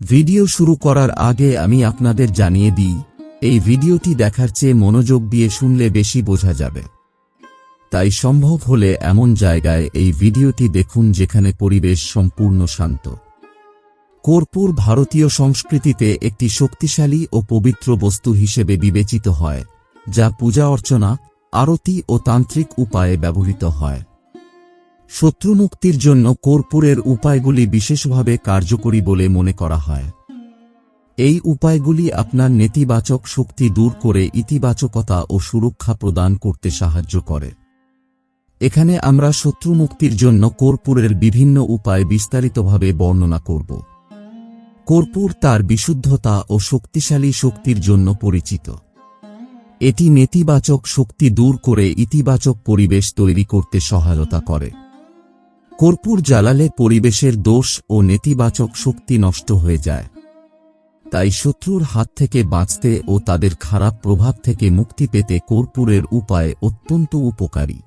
Video শুরু করার আগে আমি আপনাদের জানিয়ে দিই, এই ভিডিওটি দেখার চেয়ে মনোযোগ দিয়ে শুনলে বেশি বোঝা যাবে। তাই সম্ভব হলে এমন জায়গায় এই ভিডিওটি দেখুন যেখানে পরিবেশ সম্পূর্ণ শান্ত। কর্পূর ভারতীয় সংস্কৃতিতে একটি শক্তিশালী ও পবিত্র বস্তু হিসেবে বিবেচিত হয়, যা পূজা অর্চনা, আরতি ও তান্ত্রিক উপায়ে ব্যবহৃত হয়। শত্রুমুক্তির জন্য কর্পূরের উপায়গুলি বিশেষভাবে কার্যকরী বলে মনে করা হয়। এই উপায়গুলি আপনার নেতিবাচক শক্তি দূর করে ইতিবাচকতা ও সুরক্ষা প্রদান করতে সাহায্য করে। এখানে আমরা শত্রুমুক্তির জন্য কর্পূরের বিভিন্ন উপায় বিস্তারিতভাবে বর্ণনা করব। কর্পূর তার বিশুদ্ধতা ও শক্তিশালী শক্তির জন্য পরিচিত। এটি নেতিবাচক শক্তি দূর করে ইতিবাচক পরিবেশ তৈরি করতে সহায়তা করে। কর্পূর জ্বালালে পরিবেশের দোষ ও নেতিবাচক শক্তি নষ্ট হয়ে যায়। তাই শত্রুর হাত থেকে বাঁচতে ও তাদের খারাপ প্রভাব থেকে মুক্তি পেতে কর্পূরের উপায় অত্যন্ত উপকারী।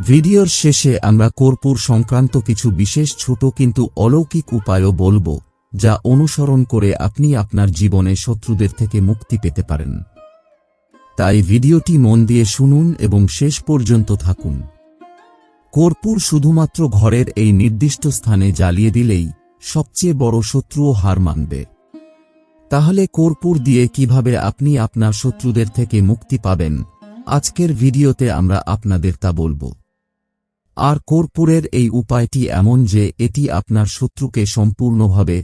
ভিডিওর শেষে আমরা কর্পূর সংক্রান্ত কিছু বিশেষ ছোট কিন্তু অলৌকিক উপায়ও বলব, যা অনুসরণ করে আপনি আপনার জীবনে শত্রুদের থেকে মুক্তি পেতে পারেন। তাই ভিডিওটি মন দিয়ে শুনুন এবং শেষ পর্যন্ত থাকুন। কর্পূর শুধুমাত্র ঘরের এই নির্দিষ্ট স্থানে জ্বালিয়ে দিলেই সবচেয়ে বড় শত্রুও হার মানবে। তাহলে কর্পূর দিয়ে কীভাবে আপনি আপনার শত্রুদের থেকে মুক্তি পাবেন, আজকের ভিডিওতে আমরা আপনাদের তা বলব। আর কর্পূরের এই উপায়টি এমন যে এটি আপনার শত্রুকে সম্পূর্ণভাবে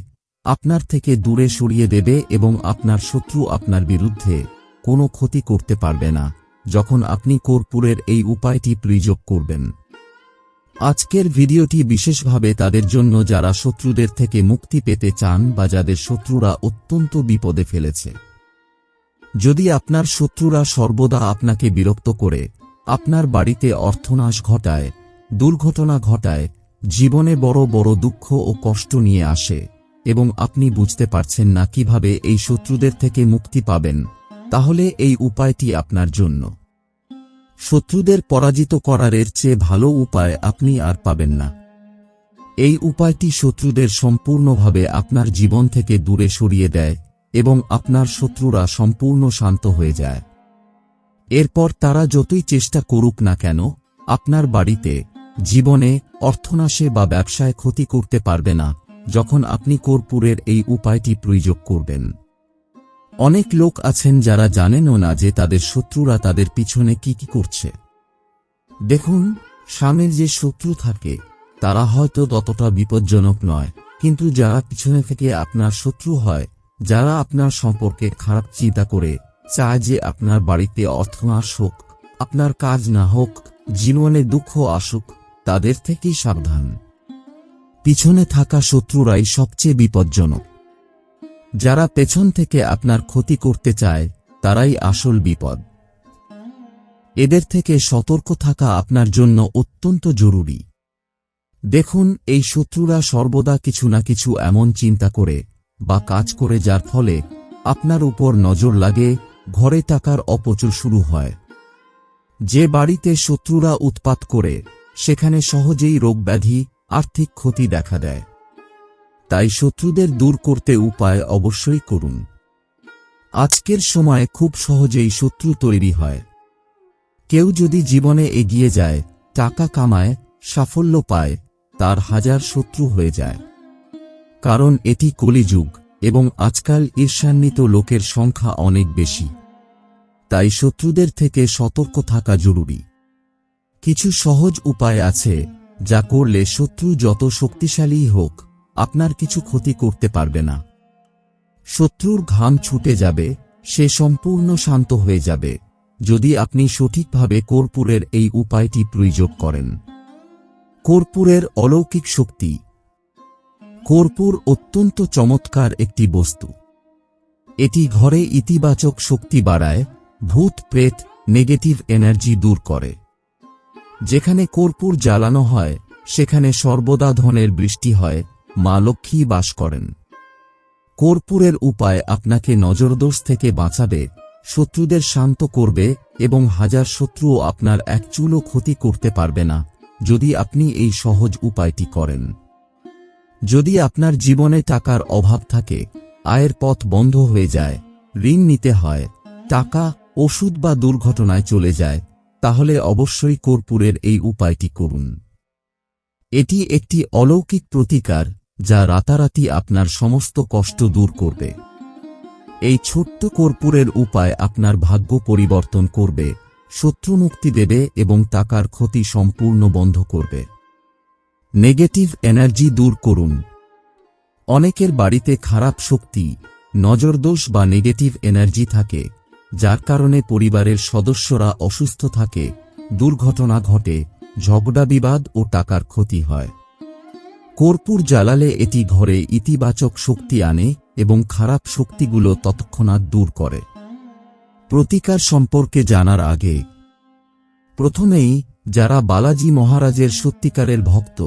আপনার থেকে দূরে সরিয়ে দেবে এবং আপনার শত্রু আপনার বিরুদ্ধে কোনো ক্ষতি করতে পারবে না, যখন আপনি কর্পূরের এই উপায়টি প্রয়োগ করবেন। আজকের ভিডিওটি বিশেষভাবে তাদের জন্য যারা শত্রুদের থেকে মুক্তি পেতে চান বা যাদের শত্রুরা অত্যন্ত বিপদে ফেলেছে। যদি আপনার শত্রুরা সর্বদা আপনাকে বিরক্ত করে, আপনার বাড়িতে অর্থনাশ ঘটায়, দুর্ঘটনা ঘটায়, জীবনে বড় বড় দুঃখ ও কষ্ট নিয়ে আসে এবং আপনি বুঝতে পারছেন না কীভাবে এই শত্রুদের থেকে মুক্তি পাবেন, তাহলে এই উপায়টি আপনার জন্য। শত্রুদের পরাজিত করার এর চেয়ে ভালো উপায় আপনি আর পাবেন না। এই উপায়টি শত্রুদের সম্পূর্ণভাবে আপনার জীবন থেকে দূরে সরিয়ে দেয় এবং আপনার শত্রুরা সম্পূর্ণ শান্ত হয়ে যায়। এরপর তারা যতই চেষ্টা করুক না কেন, আপনার বাড়িতে, জীবনে, অর্থনাশে বা ব্যবসায় ক্ষতি করতে পারবে না, যখন আপনি কর্পূরের এই উপায়টি প্রয়োগ করবেন। অনেক লোক আছেন যারা জানেনও না যে তাদের শত্রুরা তাদের পিছনে কি কি করছে। দেখুন, স্বামীর যে শত্রু থাকে, তারা হয়তো ততটা বিপজ্জনক নয়, কিন্তু যারা পিছনে থেকে আপনার শত্রু হয়, যারা আপনার সম্পর্কে খারাপ চিন্তা করে, চায় যে আপনার বাড়িতে অর্থ আসুক, আপনার কাজ না হোক, জীবনে দুঃখ আসুক, তাদের থেকেই সাবধান। পিছনে থাকা শত্রুরাই সবচেয়ে বিপজ্জনক। যারা পেছন থেকে আপনার ক্ষতি করতে চায়, তারাই আসল বিপদ। এদের থেকে সতর্ক থাকা আপনার জন্য অত্যন্ত জরুরি। দেখুন, এই শত্রুরা সর্বদা কিছু না কিছু এমন চিন্তা করে বা কাজ করে যার ফলে আপনার উপর নজর লাগে, ঘরে টাকার অপচয় শুরু হয়। যে বাড়িতে শত্রুরা উৎপাত করে, সেখানে সহজেই রোগব্যাধি, আর্থিক ক্ষতি দেখা দেয়। তাই শত্রুদের দূর করতে উপায় অবশ্যই করুন। আজকের সময়ে খুব সহজেই শত্রু তৈরি হয়। কেউ যদি জীবনে এগিয়ে যায়, টাকা কামায়, সাফল্য পায়, তার হাজার শত্রু হয়ে যায়। কারণ এটি কলিযুগ এবং আজকাল ঈর্ষান্বিত লোকের সংখ্যা অনেক বেশি। তাই শত্রুদের থেকে সতর্ক থাকা জরুরি। কিছু সহজ উপায় আছে যা করলে শত্রু যত শক্তিশালী হোক আপনার কিছু ক্ষতি করতে পারবে না। শত্রুর ঘাম ছুটে যাবে, সে সম্পূর্ণ শান্ত হয়ে যাবে। যদি আপনি সঠিকভাবে কর্পূরের এই উপায়টি প্রয়োগ করেন। কর্পূরের অলৌকিক শক্তি। কর্পূর অত্যন্ত চমৎকার একটি বস্তু। এটি ঘরে ইতিবাচক শক্তি বাড়ায়, ভূত প্রেত নেগেটিভ এনার্জি দূর করে। যেখানে কর্পূর জ্বালানো হয়, সেখানে সর্বদা ধনের বৃষ্টি হয় মা লক্ষ্মী বাস করেন। কর্পূরের উপায় আপনাকে নজরদোষ থেকে বাঁচাবে, শত্রুদের শান্ত করবে এবং হাজার শত্রুও আপনার এক চুলও ক্ষতি করতে পারবে না, যদি আপনি এই সহজ উপায়টি করেন। যদি আপনার জীবনে টাকার অভাব থাকে, আয়ের পথ বন্ধ হয়ে যায়, ঋণ নিতে হয়, টাকা, ওষুধ বা দুর্ঘটনায় চলে যায়, তাহলে অবশ্যই কর্পূরের এই উপায়টি করুন। এটি একটি অলৌকিক প্রতিকার যা রাতারাতি আপনার সমস্ত কষ্ট দূর করবে। এই ছোট্ট কর্পূরের উপায় আপনার ভাগ্য পরিবর্তন করবে, শত্রু মুক্তি দেবে এবং টাকার ক্ষতি সম্পূর্ণ বন্ধ করবে। নেগেটিভ এনার্জি দূর করুন। অনেকের বাড়িতে খারাপ শক্তি, নজরদোষ বা নেগেটিভ এনার্জি থাকে, যার কারণে পরিবারের সদস্যরা অসুস্থ থাকে, দুর্ঘটনা ঘটে, ঝগড়া বিবাদ ও টাকার ক্ষতি হয়। কর্পূর জ্বালালে এটি ঘরে ইতিবাচক শক্তি আনে এবং খারাপ শক্তিগুলো তৎক্ষণাৎ দূর করে। প্রতিকার সম্পর্কে জানার আগে, প্রথমেই যারা বালাজি মহারাজের সত্যিকারের ভক্ত,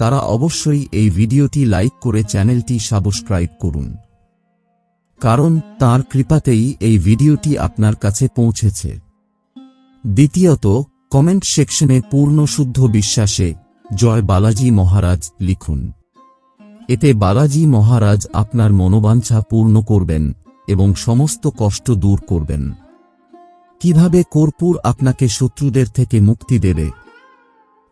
তারা অবশ্যই এই ভিডিওটি লাইক করে চ্যানেলটি সাবস্ক্রাইব করুন। কারণ তার কৃপাতেই এই ভিডিওটি আপনার কাছে পৌঁছেছে। দ্বিতীয়ত, কমেন্ট সেকশনে পূর্ণ শুদ্ধ বিশ্বাসে জয় বালাজি মহারাজ লিখুন। এতে বালাজি মহারাজ আপনার মনোবাঞ্ছা পূর্ণ করবেন এবং সমস্ত কষ্ট দূর করবেন। কীভাবে কর্পূর আপনাকে শত্রুদের থেকে মুক্তি দেবে?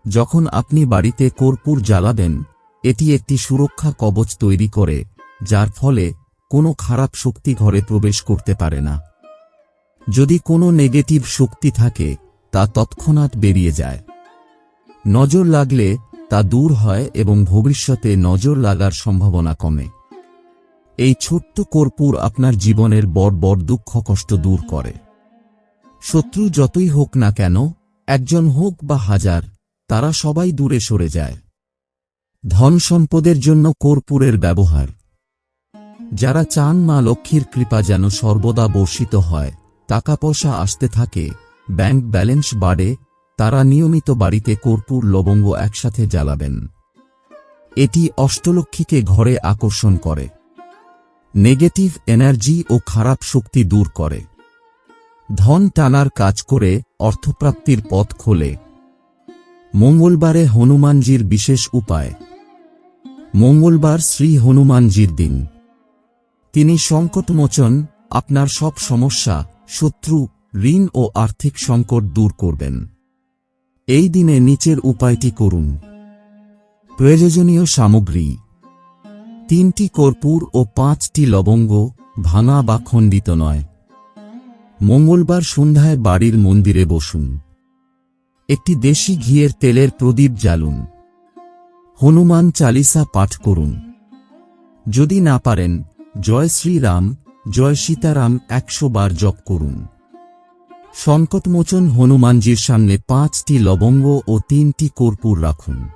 যখন আপনি বাড়িতে কর্পূর জ্বালাবেন, এটি একটি সুরক্ষা কবচ তৈরি করে, যার ফলে কোনো খারাপ শক্তি ঘরে প্রবেশ করতে পারে না। যদি কোনো নেগেটিভ শক্তি থাকে, তা তৎক্ষণাৎ বেরিয়ে যায়। নজর লাগলে তা দূর হয় এবং ভবিষ্যতে নজর লাগার সম্ভাবনা কমে। এই ছোট্ট কর্পূর আপনার জীবনের বড় বড় দুঃখ, কষ্ট দূর করে। শত্রু যতই হোক না কেন, একজন হোক বা হাজার, তারা সবাই দূরে সরে যায়। ধন সম্পদের জন্য কর্পূরের ব্যবহার। যারা চান মা লক্ষ্মীর কৃপা যেন সর্বদা বর্ষিত হয়, টাকা পয়সা আসতে থাকে, ব্যাংক ব্যালেন্স বাড়ে তারা নিয়মিত বাড়িতে কর্পূর লবঙ্গ একসাথে জ্বালাবেন। এটি অষ্টলক্ষ্মীকে ঘরে আকর্ষণ করে। নেগেটিভ এনার্জি ও খারাপ শক্তি দূর করে। ধন টানার কাজ করে অর্থপ্রাপ্তির পথ খোলে। মঙ্গলবারে হনুমানজির বিশেষ উপায়। মঙ্গলবার শ্রী হনুমানজির দিন। তিনি সংকটমোচন, আপনার সব সমস্যা, শত্রু, ঋণ ও আর্থিক সংকট দূর করবেন। এই দিনে নিচের উপায়টি করুন। প্রয়োজনীয় সামগ্রী। তিনটি কর্পূর ও পাঁচটি লবঙ্গ, ভাঙা বা খণ্ডিত নয়। মঙ্গলবার সন্ধ্যায় বাড়ির মন্দিরে বসুন। একটি দেশি ঘিয়ের তেলের প্রদীপ জ্বালুন। হনুমান চালিসা পাঠ করুন। যদি না পারেন, জয় শ্রীরাম, জয় সীতারাম একশো বার জপ করুন। সংকটমোচন হনুমানজির সামনে পাঁচটি লবঙ্গ ও তিনটি কর্পূর রাখুন।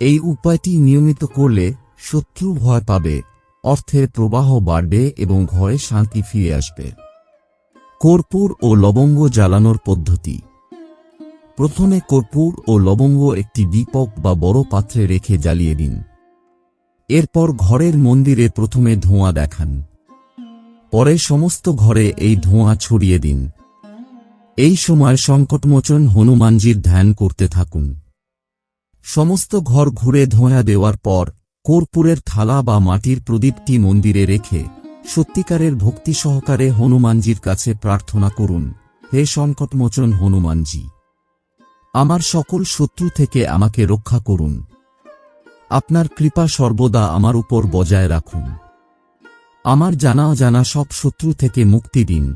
এই উপায়টি নিয়মিত করলে শত্রু ভয় পাবে, অর্থের প্রবাহ বাড়বে এবং ঘরে শান্তি ফিরে আসবে। কর্পূর ও লবঙ্গ জ্বালানোর পদ্ধতি। প্রথমে কর্পূর ও লবঙ্গ একটি দীপক বা বড় পাত্রে রেখে জ্বালিয়ে দিন। এরপর ঘরের মন্দিরে প্রথমে ধোঁয়া দেখান। পরে সমস্ত ঘরে এই ধোঁয়া ছড়িয়ে দিন। এই সময় সংকটমোচন হনুমানজির ধ্যান করতে থাকুন। সমস্ত ঘর ঘুরে ধোঁয়া দেওয়ার পর কর্পূরের থালা বা মাটির প্রদীপটি মন্দিরে রেখে সত্যিকারের ভক্তি সহকারে হনুমানজির কাছে প্রার্থনা করুন, হে সংকটমোচন হনুমানজি! আমার সকল শত্রু থেকে আমাকে রক্ষা করুন। আপনার কৃপা সর্বদা আমার উপর বজায় রাখুন। আমার জানা জানা সব শত্রু থেকে মুক্তি দিন।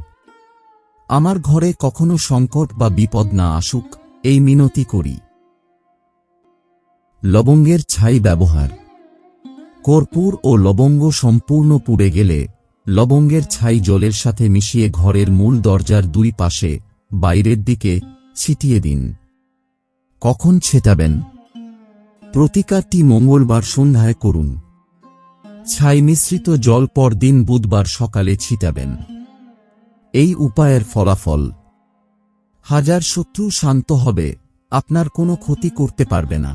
আমার ঘরে কখনো সংকট বা বিপদ না আসুক, এই মিনতি করি। লবঙ্গের ছাই ব্যবহার। কর্পূর ও লবঙ্গ সম্পূর্ণ পুড়ে গেলে, লবঙ্গের ছাই জলের সাথে মিশিয়ে ঘরের মূল দরজার দুই পাশে, বাইরের দিকে, ছিটিয়ে দিন। কখন ছেটাবেন? প্রতিকারটি মঙ্গলবার সন্ধ্যায় করুন। ছাই মিশ্রিত জল পর দিন বুধবার সকালে ছিটাবেন। এই উপায়ের ফলাফল। হাজার শত্রু শান্ত হবে, আপনার কোনো ক্ষতি করতে পারবে না।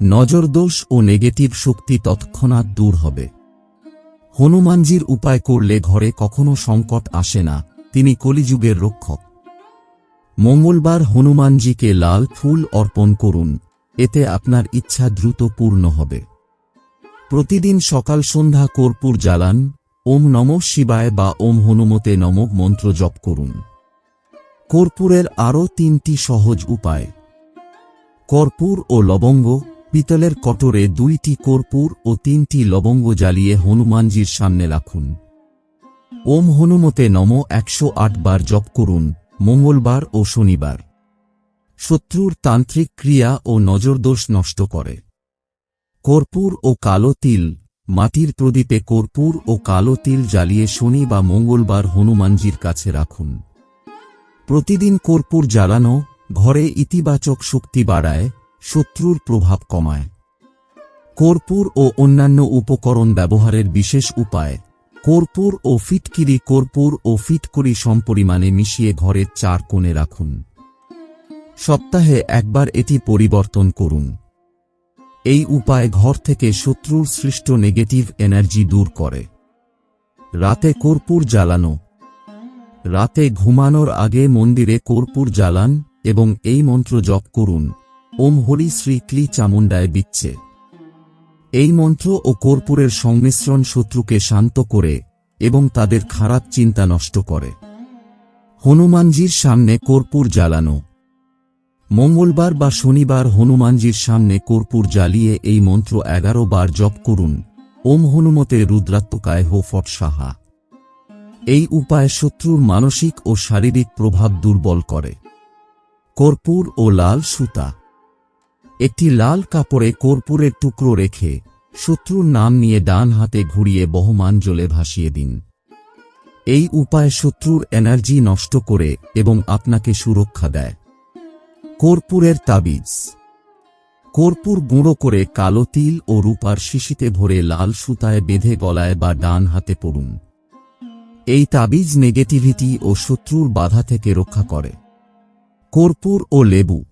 নজরদোষ ও নেগেটিভ শক্তি তৎক্ষণাৎ দূর হবে। হনুমানজির উপায় করলে ঘরে কখনো সংকট আসে না, তিনি কলিযুগের রক্ষক। মঙ্গলবার হনুমানজিকে লাল ফুল অর্পণ করুন, এতে আপনার ইচ্ছা দ্রুত পূর্ণ হবে। প্রতিদিন সকাল সন্ধ্যা কর্পূর জ্বালান ওম নম শিবায় বা ওম হনুমতে নম মন্ত্র জপ করুন। কর্পূরের আরও তিনটি সহজ উপায়। কর্পূর ও লবঙ্গ, পিতলের কটরে দুইটি কর্পূর ও তিনটি লবঙ্গ জ্বালিয়ে হনুমানজির সামনে রাখুন। ওম হনুমতে নম একশো বার জপ করুন, মঙ্গলবার ও শনিবার। শত্রুর তান্ত্রিক ক্রিয়া ও নজরদোষ নষ্ট করে। কর্পূর ও কালো তিল মাটির প্রদীপে কর্পূর ও কালো তিল জ্বালিয়ে শনি বা মঙ্গলবার হনুমানজির কাছে রাখুন। প্রতিদিন কর্পূর জ্বালানো, ঘরে ইতিবাচক শক্তি বাড়ায়, শত্রুর প্রভাব কমায়। কর্পূর ও অন্যান্য উপকরণ ব্যবহারের বিশেষ উপায়, কর্পূর ও ফিটকিরি কর্পূর ও ফিটকরি সমপরিমাণে মিশিয়ে ঘরের চার কোণে রাখুন। সপ্তাহে একবার এটি পরিবর্তন করুন। এই উপায় ঘর থেকে শত্রুর সৃষ্ট নেগেটিভ এনার্জি দূর করে। রাতে কর্পূর জ্বালানো। রাতে ঘুমানোর আগে মন্দিরে কর্পূর জ্বালান এবং এই মন্ত্র জপ করুন। ওম হরি শ্রী ক্লি চামুণ্ডায় বিচ্ছে। এই মন্ত্র ও কর্পূরের সংমিশ্রণ শত্রুকে শান্ত করে এবং তাদের খারাপ চিন্তা নষ্ট করে। হনুমানজির সামনে কর্পূর জ্বালানো। মঙ্গলবার বা শনিবার হনুমানজির সামনে কর্পূর জ্বালিয়ে এই মন্ত্র এগারো বার জপ করুন। ওম হনুমতে রুদ্রাত্মকায় হো ফট সাহা। এই উপায় শত্রুর মানসিক ও শারীরিক প্রভাব দুর্বল করে। কর্পূর ও লাল সুতা। একটি লাল কাপড়ে কর্পূরের টুকরো রেখে শত্রুর নাম নিয়ে ডান হাতে ঘুরিয়ে বহমান জলে ভাসিয়ে দিন। এই উপায় শত্রুর এনার্জি নষ্ট করে এবং আপনাকে সুরক্ষা দেয়। কর্পূরের তাবিজ। কর্পূর গুঁড়ো করে কালো তিল ও রূপার শিশিতে ভরে লাল সুতায় বেঁধে গলায় বা ডান হাতে পড়ুন। এই তাবিজ নেগেটিভিটি ও শত্রুর বাধা থেকে রক্ষা করে। কর্পূর ও লেবু।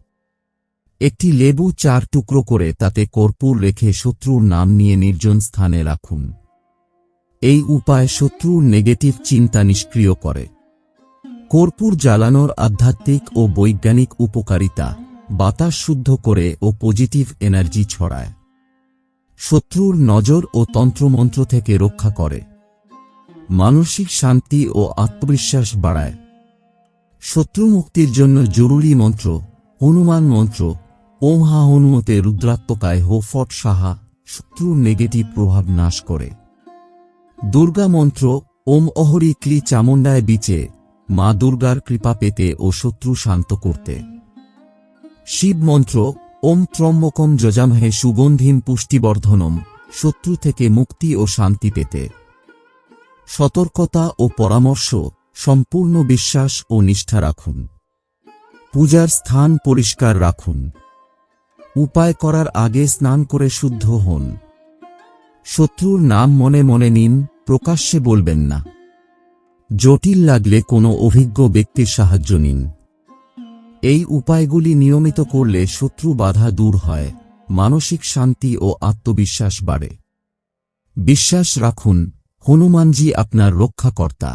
একটি লেবু চার টুকরো করে তাতে কর্পূর রেখে শত্রুর নাম নিয়ে নির্জন স্থানে রাখুন। এই উপায় শত্রুর নেগেটিভ চিন্তা নিষ্ক্রিয় করে। কর্পূর জ্বালানোর আধ্যাত্মিক ও বৈজ্ঞানিক উপকারিতা বাতাস শুদ্ধ করে ও পজিটিভ এনার্জি ছড়ায়। শত্রুর নজর ও তন্ত্রমন্ত্র থেকে রক্ষা করে। মানসিক শান্তি ও আত্মবিশ্বাস বাড়ায়। শত্রু মুক্তির জন্য জরুরি মন্ত্র, হনুমান মন্ত্র, ওম হা হনুমতে রুদ্রাত্মকায় হো ফট সাহা শত্রুর নেগেটিভ প্রভাব নাশ করে। দুর্গা মন্ত্র, ওম অহরি ক্লি চামুণ্ডায় বিচে মা দুর্গার কৃপা পেতে ও শত্রু শান্ত করতে। শিব মন্ত্র, ওম ত্রম্বকম যজামহে সুগন্ধিম পুষ্টিবর্ধনম, শত্রু থেকে মুক্তি ও শান্তি পেতে। সতর্কতা ও পরামর্শ, সম্পূর্ণ বিশ্বাস ও নিষ্ঠা রাখুন। পূজার স্থান পরিষ্কার রাখুন। উপায় করার আগে স্নান করে শুদ্ধ হন। শত্রুর নাম মনে মনে নিন, প্রকাশ্যে বলবেন না। জটিল লাগলে কোনো অভিজ্ঞ ব্যক্তির সাহায্য নিন। এই উপায়গুলি নিয়মিত করলে শত্রু বাধা দূর হয়, মানসিক শান্তি ও আত্মবিশ্বাস বাড়ে। বিশ্বাস রাখুন, হনুমানজি আপনার রক্ষাকর্তা।